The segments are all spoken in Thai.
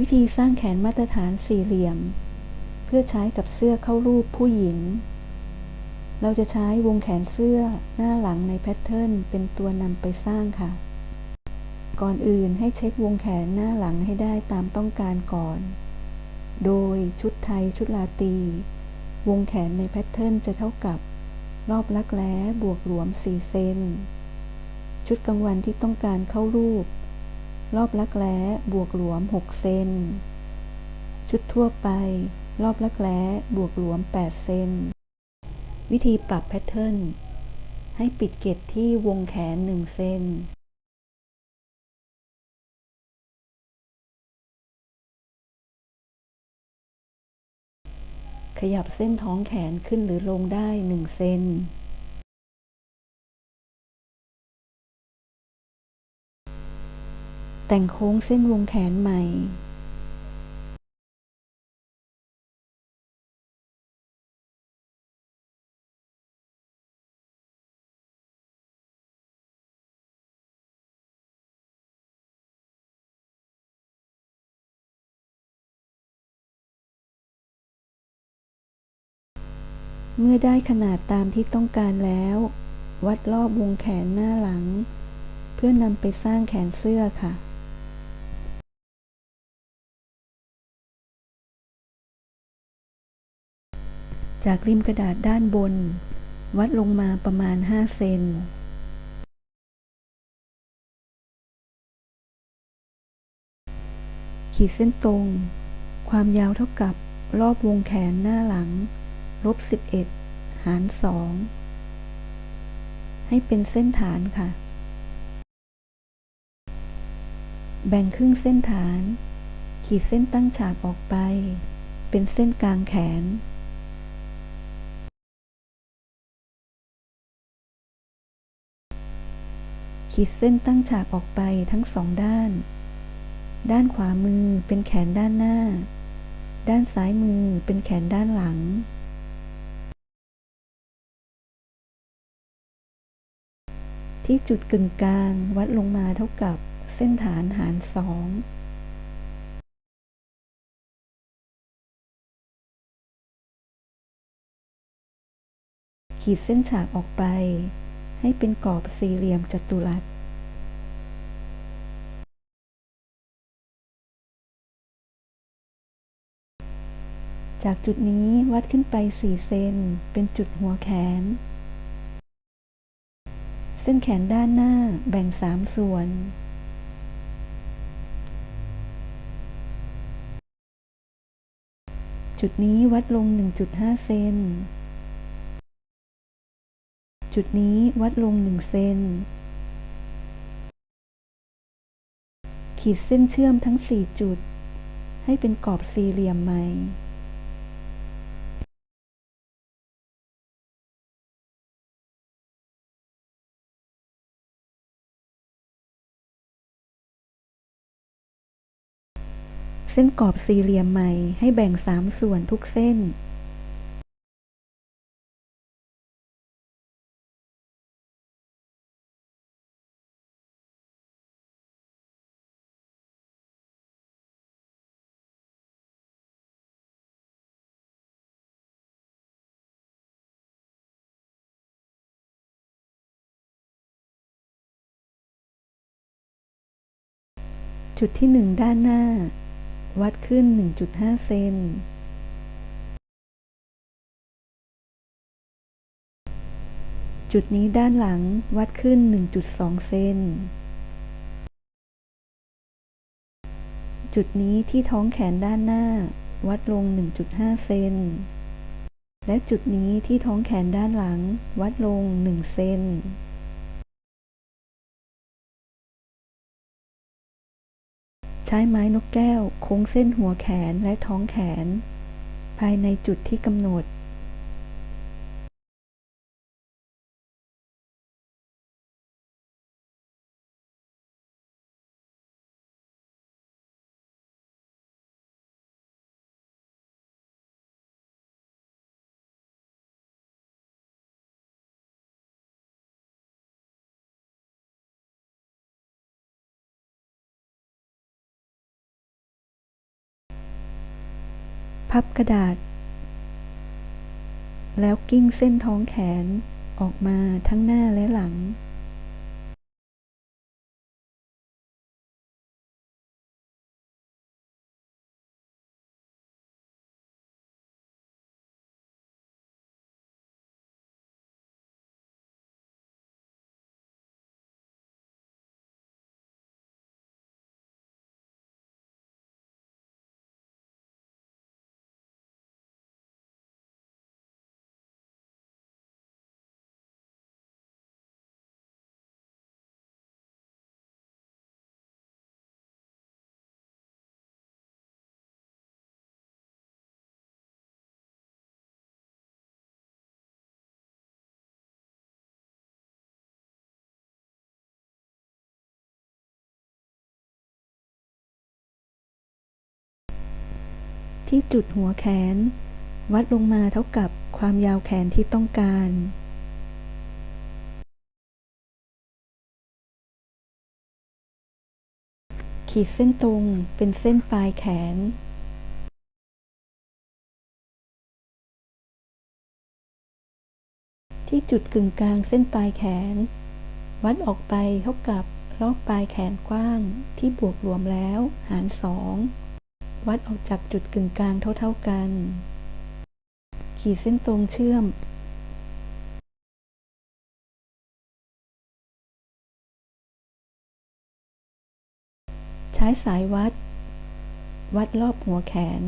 วิธีสร้างแขนมาตรฐานสี่เหลี่ยม เพื่อใช้กับเสื้อเข้ารูปผู้หญิง เราจะใช้วงแขนเสื้อหน้าหลังในแพทเทิร์นเป็นตัวนำไปสร้างค่ะ ก่อนอื่นให้เช็ควงแขนหน้าหลังให้ได้ตามต้องการก่อน โดยชุดไทยชุดลาตี วงแขนในแพทเทิร์นจะเท่ากับ รอบลักแร้บวกหลวม 4 เซน ชุดกลางวันที่ต้องการเข้ารูป รอบลักแร้บวกหลวม 6 เซน ชุดทั่วไป รอบลักแร้บวกหลวม 8 เซน วิธีปรับแพทเทิร์น ให้ปิดเกตที่วงแขน 1 เซน ขยับเส้นท้องแขนขึ้นหรือลงได้ 1 เซน แต่งโค้งเส้นวงแขนใหม่เมื่อได้ขนาดตามที่ต้องการแล้ว วัดรอบวงแขนหน้าหลัง เพื่อนำไปสร้างแขนเสื้อค่ะ จากริมกระดาษด้านบน วัดลงมาประมาณ 5 เซนขีดเส้นตรง ความยาวเท่ากับรอบวงแขนหน้าหลัง ลบ 11 หาร 2 ให้เป็นเส้นฐานค่ะ แบ่งครึ่งเส้นฐาน ขีดเส้นตั้งฉากออกไป เป็นเส้นกลางแขน ขีดเส้นตั้งฉากออกไปทั้งสองด้าน ด้านขวามือเป็นแขนด้านหน้า ด้านซ้ายมือเป็นแขนด้านหลัง ที่จุดกึ่งกลางวัดลงมาเท่ากับเส้นฐานหารสองขีดเส้นฉากออกไป ให้เป็นกรอบสี่เหลี่ยมจัตุรัสจากจุดนี้วัดขึ้นไป 4 เซน เป็นจุดหัวแขน เส้นแขนด้านหน้าแบ่ง 3 ส่วน จุดนี้วัดลง 1.5 เซน จุดนี้วัดลง 1 เซน ขีดเส้นเชื่อมทั้ง 4 จุด ให้เป็นกรอบสี่เหลี่ยมใหม่ เส้นกรอบสี่เหลี่ยมใหม่ให้แบ่ง 3 ส่วนทุกเส้น จุดที่ 1 ด้านหน้า วัดขึ้น 1.5 เซน จุดนี้ด้านหลังวัดขึ้น 1.2 เซน จุดนี้ที่ท้องแขนด้านหน้า วัดลง 1.5 เซน และจุดนี้ที่ท้องแขนด้านหลัง วัดลง 1 เซน ใช้ไม้นกแก้วโค้งเส้นหัวแขนและท้องแขน ภายในจุดที่กำหนด พับกระดาษ แล้วกิ้งเส้นท้องแขนออกมาทั้งหน้าและหลัง ที่จุดหัวแขน วัดลงมาเท่ากับความยาวแขนที่ต้องการ ขีดเส้นตรงเป็นเส้นปลายแขน ที่จุดกึ่งกลางเส้นปลายแขน วัดออกไปเท่ากับรอบปลายแขนกว้างที่บวกรวมแล้ว หารสอง วัดออกจากจุดกึ่งกลางเท่า ๆกัน ขีดเส้นตรงเชื่อม ใช้สายวัด วัดรอบหัวแขน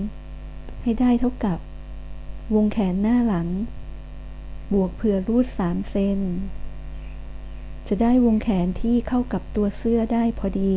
ให้ได้เท่ากับ วงแขนหน้าหลัง บวกเผื่อรูด 3 เซนจะได้วงแขนที่เข้ากับตัวเสื้อได้พอดี